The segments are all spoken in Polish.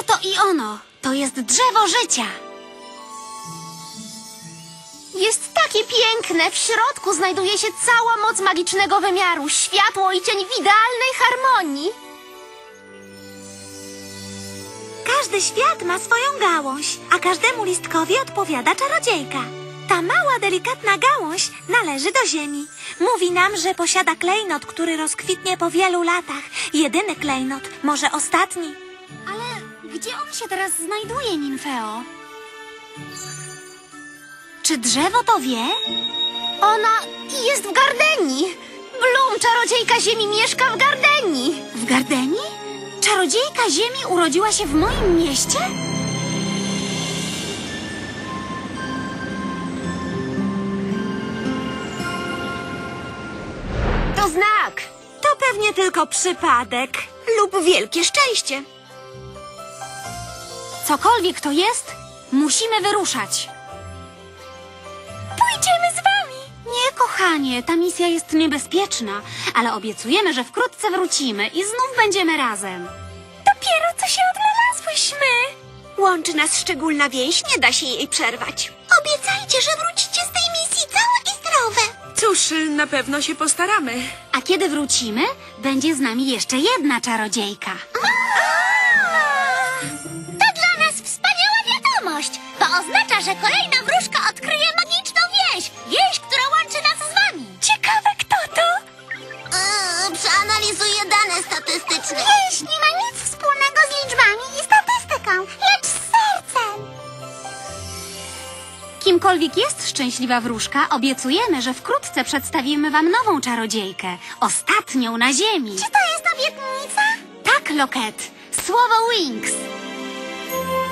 Oto i ono. To jest drzewo życia. Jest takie piękne. W środku znajduje się cała moc magicznego wymiaru. Światło i cień w idealnej harmonii. Każdy świat ma swoją gałąź, a każdemu listkowi odpowiada czarodziejka. Ta mała, delikatna gałąź należy do ziemi. Mówi nam, że posiada klejnot, który rozkwitnie po wielu latach. Jedyny klejnot, może ostatni. Ale gdzie on się teraz znajduje, Nimfeo? Czy drzewo to wie? Ona jest w Gardenii. Bloom, czarodziejka ziemi, mieszka w Gardenii. W Gardenii? Czarodziejka ziemi urodziła się w moim mieście? To znak. To pewnie tylko przypadek. Lub wielkie szczęście. Cokolwiek to jest, musimy wyruszać. Pójdziemy z wami. Nie, kochanie, ta misja jest niebezpieczna, ale obiecujemy, że wkrótce wrócimy i znów będziemy razem. Dopiero co się odnalazłyśmy. Łączy nas szczególna więź, nie da się jej przerwać. Obiecajcie, że wrócicie z tej misji całe i zdrowe. Cóż, na pewno się postaramy. A kiedy wrócimy, będzie z nami jeszcze jedna czarodziejka. Że kolejna wróżka odkryje magiczną więź. Więź, która łączy nas z wami. Ciekawe, kto to? Yy, przeanalizuję dane statystyczne. Wieś nie ma nic wspólnego z liczbami i statystyką, lecz z sercem. Kimkolwiek jest szczęśliwa wróżka, obiecujemy, że wkrótce przedstawimy wam nową czarodziejkę. Ostatnią na ziemi. Czy to jest obietnica? Tak, Loket. Słowo Wings.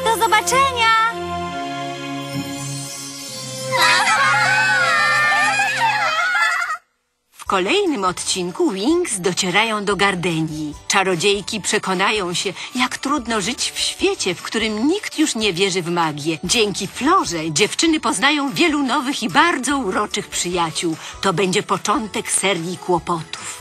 Do zobaczenia. Kolejnym odcinku Wings docierają do Gardenii. Czarodziejki przekonają się, jak trudno żyć w świecie, w którym nikt już nie wierzy w magię. Dzięki Florze dziewczyny poznają wielu nowych i bardzo uroczych przyjaciół. To będzie początek serii kłopotów.